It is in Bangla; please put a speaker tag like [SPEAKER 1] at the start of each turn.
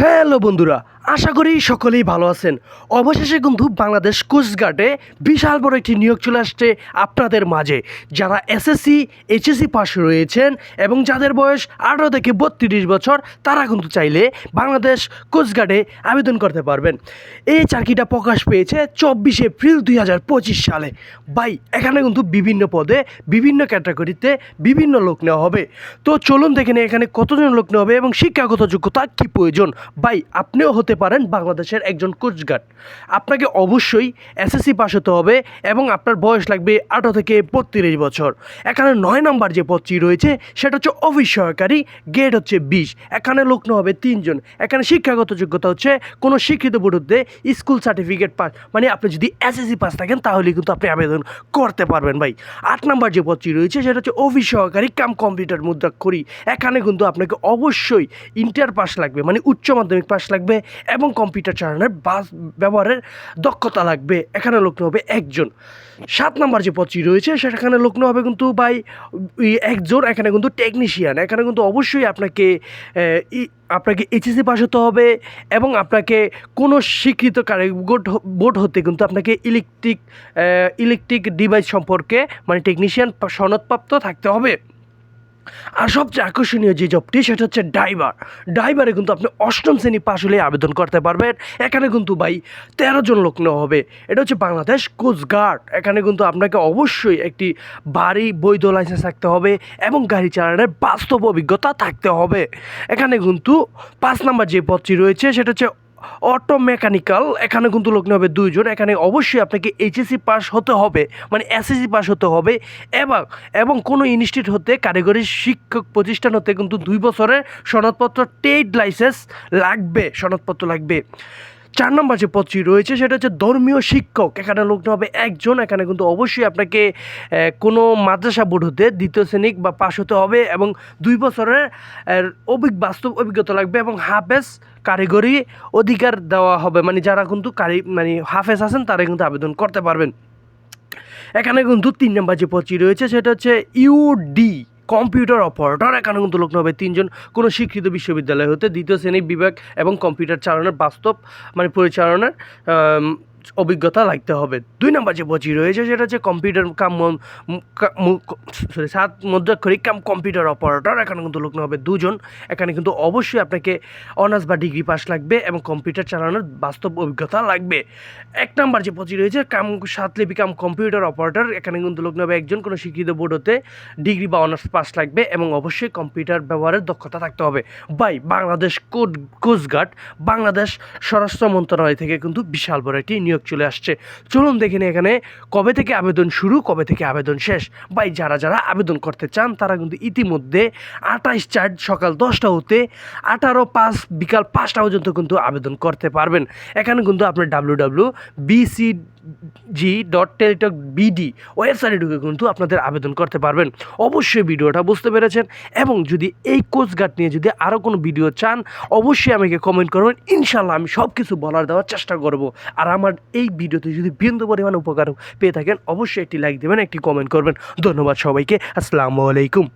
[SPEAKER 1] হ্যালো বন্ধুরা আশা করি সকলেই ভালো আছেন। অবশেষে কিন্তু বাংলাদেশ কোস্টগার্ডে বিশাল বড় একটি নিয়োগ চলে আসছে আপনাদের মাঝে। যারা এসএসসি এইচএসসি পাশ রয়েছেন এবং যাদের বয়স আঠারো থেকে বত্রিশ বছর, তারা কিন্তু চাইলে বাংলাদেশ কোস্টগার্ডে আবেদন করতে পারবেন। এই চাকরিটা প্রকাশ পেয়েছে চব্বিশে এপ্রিল দুই হাজার পঁচিশ সালে। বাই এখানে কিন্তু বিভিন্ন পদে, বিভিন্ন ক্যাটাগরিতে বিভিন্ন লোক নেওয়া হবে। তো চলুন দেখে এখানে কতজন লোক নেওয়া হবে এবং শিক্ষাগত যোগ্যতা কী প্রয়োজন? ভাই, আপনিও হতে পারেন বাংলাদেশের একজন কোচগার্ড আপনাকে অবশ্যই এসএসসি পাস হতে হবে এবং আপনার বয়স লাগবে আঠারো থেকে বত্রিশ বছর। এখানে নয় নম্বর যে পদটি রয়েছে, সেটা হচ্ছে অফিস সহকারী গেট হচ্ছে বিশ। এখানে লোক হবে তিনজন। এখানে শিক্ষাগত যোগ্যতা হচ্ছে কোনো শিক্ষিত বোর্ডতে স্কুল সার্টিফিকেট পাস মানে আপনি যদি এসএসসি পাস থাকেন তাহলে কিন্তু আপনি আবেদন করতে পারবেন ভাই। আট নম্বর যে পদটি রয়েছে, সেটা হচ্ছে অফিস সহকারী কাম কম্পিউটার মুদ্রা করি এখানে কিন্তু আপনাকে অবশ্যই ইন্টার পাস লাগবে মানে উচ্চ মাধ্যমিক পাস লাগবে এবং কম্পিউটার চালানোর বাস ব্যবহারের দক্ষতা লাগবে। এখানে নেওয়া হবে একজন। সাত নম্বর যে পদটি রয়েছে, সেখানে নেওয়া হবে কিন্তু বাই একজন, এখানে কিন্তু টেকনিশিয়ান এখানে কিন্তু অবশ্যই আপনাকে আপনাকে এইচএসি পাস হতে হবে এবং আপনাকে কোনো স্বীকৃত কারিগর বোর্ড হতে কিন্তু আপনাকে ইলেকট্রিক ইলেকট্রিক ডিভাইস সম্পর্কে মানে টেকনিশিয়ান সনদপ্রাপ্ত থাকতে হবে। আর সবচেয়ে আকর্ষণীয় যে জবটি সেটা হচ্ছে ড্রাইভার ড্রাইভারে কিন্তু আপনি অষ্টম শ্রেণি পাশ হলে আবেদন করতে পারবেন। এখানে কিন্তু ভাই তেরো জন লোক নেওয়া হবে। এটা হচ্ছে বাংলাদেশ কোস্টগার্ড এখানে কিন্তু আপনাকে অবশ্যই একটি বাড়ি, বৈধ লাইসেন্স থাকতে হবে এবং গাড়ি চালানোর বাস্তব অভিজ্ঞতা থাকতে হবে। এখানে কিন্তু পাঁচ নাম্বার যে পদটি রয়েছে, সেটা হচ্ছে অটো মেকানিক্যাল, এখানে কিন্তু লগ্ন হবে দুইজন, এখানে অবশ্যই আপনাকে এইচএসসি পাস হতে হবে মানে এসএসসি পাস হতে হবে, এবং এবং কোনো ইনস্টিটিউট হতে কারিগরি শিক্ষক প্রতিষ্ঠান হতে কিন্তু দুই বছরের সনদপত্র টেড লাইসেন্স লাগবে, সনদপত্র লাগবে। চার নম্বর যে পদটি রয়েছে সেটা হচ্ছে ধর্মীয় শিক্ষক। এখানে লোক হবে একজন, এখানে কিন্তু অবশ্যই আপনাকে কোনো মাদ্রাসা বোর্ড হতে দ্বিতীয় শ্রেণিক বা পাশ হতে হবে এবং দুই বছরের অভিজ্ঞ, বাস্তব অভিজ্ঞতা লাগবে এবং হাফেজ কারিগরি অধিকার দেওয়া হবে। মানে যারা কিন্তু কারি মানে হাফেজ আছেন, তারা কিন্তু আবেদন করতে পারবেন। এখানে কিন্তু তিন নম্বর যে পদটি রয়েছে সেটা হচ্ছে ইউডি। কম্পিউটার অপারেটর এখানে কিন্তু লোক হবে তিনজন কোনো শিক্ষিত বিশ্ববিদ্যালয় হতে, দ্বিতীয় শ্রেণি বিভাগ এবং কম্পিউটার চালানোর বাস্তব মানে পরিচালনার অভিজ্ঞতা লাগতে হবে। দুই নম্বর যে পদটি রয়েছে সেটা হচ্ছে কম্পিউটার কাম সরি সাত মুদ্রাক্ষরিক কাম কম্পিউটার অপারেটর এখানে কিন্তু লোক হবে দুজন। এখানে কিন্তু অবশ্যই আপনাকে অনার্স বা ডিগ্রি পাস লাগবে এবং কম্পিউটার চালানোর বাস্তব অভিজ্ঞতা লাগবে। এক নম্বর যে পদটি রয়েছে, কাম সাতলিপি কাম কম্পিউটার অপারেটর এখানে কিন্তু লোক হবে একজন কোনো শিক্ষিত বোর্ড হতে ডিগ্রি বা অনার্স পাস লাগবে এবং অবশ্যই কম্পিউটার ব্যবহারের দক্ষতা থাকতে হবে। বাই, বাংলাদেশ কোস্টগার্ড, বাংলাদেশ স্বরাষ্ট্র মন্ত্রণালয় থেকে কিন্তু বিশাল বড় একটি নিয়োগ চলে আসছে। চলুন দেখে নিই এখানে কবে থেকে আবেদন শুরু, কবে থেকে আবেদন শেষ। বাই যারা যারা আবেদন করতে চান, তারা কিন্তু ইতিমধ্যে আঠাশ চার সকাল দশটা হতে আঠারো পাঁচ বিকাল পাঁচটা পর্যন্ত কিন্তু আবেদন করতে পারবেন। এখানে কিন্তু আপনার W W BC G dot Teletalk BD ওয়েবসাইটে ঢুকে কিন্তু আপনাদের আবেদন করতে পারবেন। অবশ্যই ভিডিওটা বুঝতে পেরেছেন এবং যদি এই কোচগার্ড নিয়ে যদি আরও কোনো ভিডিও চান, অবশ্যই আমাকে কমেন্ট করবেন। ইনশাল্লাহ আমি সব কিছু বলার দেওয়ার চেষ্টা করব। আর আমার এই ভিডিওতে যদি বিন্দু পরিমাণ উপকার পেয়ে থাকেন, অবশ্যই একটি লাইক দেবেন, একটি কমেন্ট করবেন। ধন্যবাদ সবাইকে। আসসালামু আলাইকুম।